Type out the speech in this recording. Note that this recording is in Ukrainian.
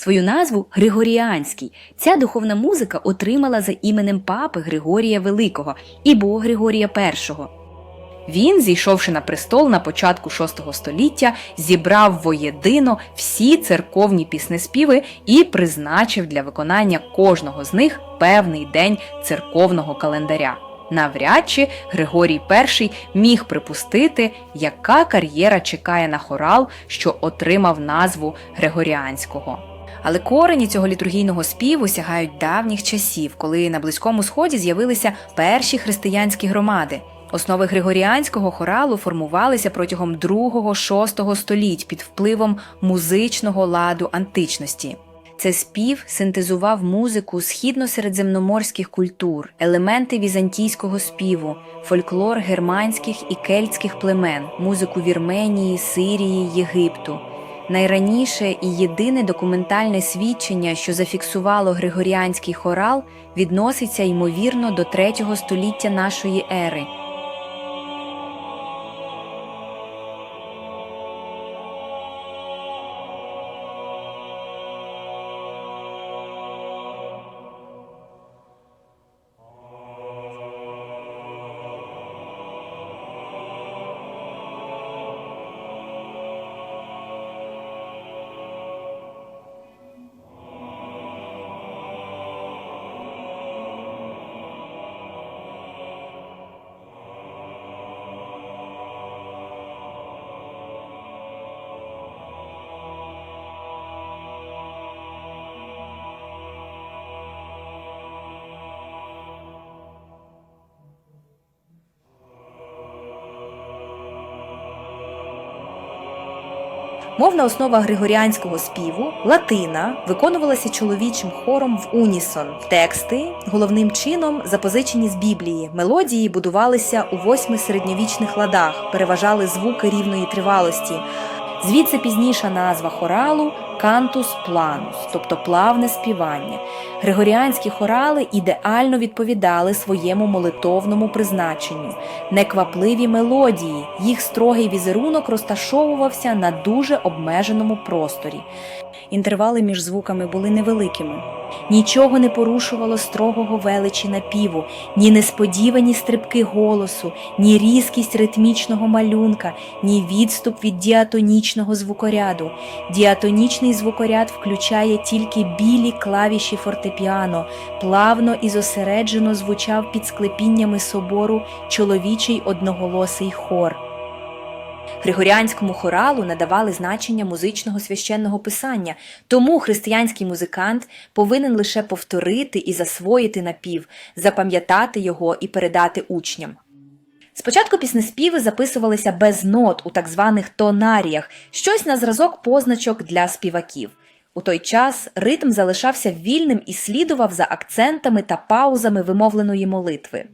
Свою назву Григоріанський. Ця духовна музика отримала за іменем папи Григорія Великого і Бога Григорія І. Він, зійшовши на престол на початку VI століття, зібрав воєдино всі церковні піснеспіви і призначив для виконання кожного з них певний день церковного календаря. Навряд чи Григорій І міг припустити, яка кар'єра чекає на хорал, що отримав назву Григоріанського. Але корені цього літургійного співу сягають давніх часів, коли на Близькому Сході з'явилися перші християнські громади. Основи григоріанського хоралу формувалися протягом 2-6 століть під впливом музичного ладу античності. Це спів синтезував музику східно-середземноморських культур, елементи візантійського співу, фольклор германських і кельтських племен, музику Вірменії, Сирії, Єгипту. Найраніше і єдине документальне свідчення, що зафіксувало григоріанський хорал, відноситься ймовірно до 3 століття нашої ери. Мовна основа григоріанського співу латина виконувалася чоловічим хором в унісон. Тексти головним чином запозичені з Біблії. Мелодії будувалися у восьми середньовічних ладах, переважали звуки рівної тривалості. Звідси пізніша назва хоралу кантус планус, тобто плавне співання. Григоріанські хорали ідеально відповідали своєму молитовному призначенню, неквапливі мелодії, їх строгий візерунок розташовувався на дуже обмеженому просторі. Інтервали між звуками були невеликими. Нічого не порушувало строгого величі напіву, ні несподівані стрибки голосу, ні різкість ритмічного малюнка, ні відступ від діатонічного звукоряду. Діатонічний звукоряд включає тільки білі клавіші фортепіано, плавно і зосереджено звучав під склепіннями собору чоловічий одноголосий хор. Григоріанському хоралу надавали значення музичного священного писання, тому християнський музикант повинен лише повторити і засвоїти напів, запам'ятати його і передати учням. Спочатку піснеспіви записувалися без нот у так званих тонаріях, щось на зразок позначок для співаків. У той час ритм залишався вільним і слідував за акцентами та паузами вимовленої молитви.